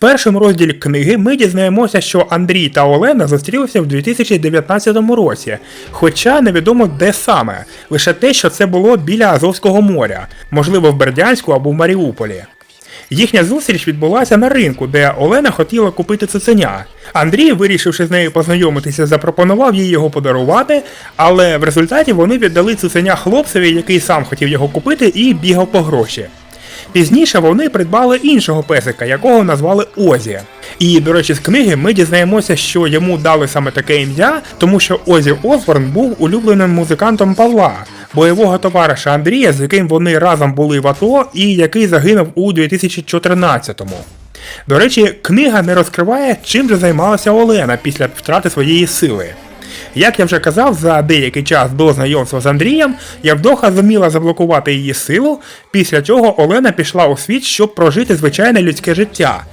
першому розділі книги ми дізнаємося, що Андрій та Олена зустрілися в 2019 році, хоча невідомо де саме, лише те, що це було біля Азовського моря, можливо в Бердянську або в Маріуполі. Їхня зустріч відбулася на ринку, де Олена хотіла купити цуценя. Андрій, вирішивши з нею познайомитися, запропонував їй його подарувати, але в результаті вони віддали цуценя хлопцеві, який сам хотів його купити, і бігав по гроші. Пізніше вони придбали іншого песика, якого назвали Озі. І, до речі, з книги ми дізнаємося, що йому дали саме таке ім'я, тому що Озі Осборн був улюбленим музикантом Павла, бойового товариша Андрія, з яким вони разом були в АТО і який загинув у 2014-му. До речі, книга не розкриває, чим же займалася Олена після втрати своєї сили. Як я вже казав, за деякий час до знайомства з Андрієм Явдоха зуміла заблокувати її силу, після чого Олена пішла у світ, щоб прожити звичайне людське життя.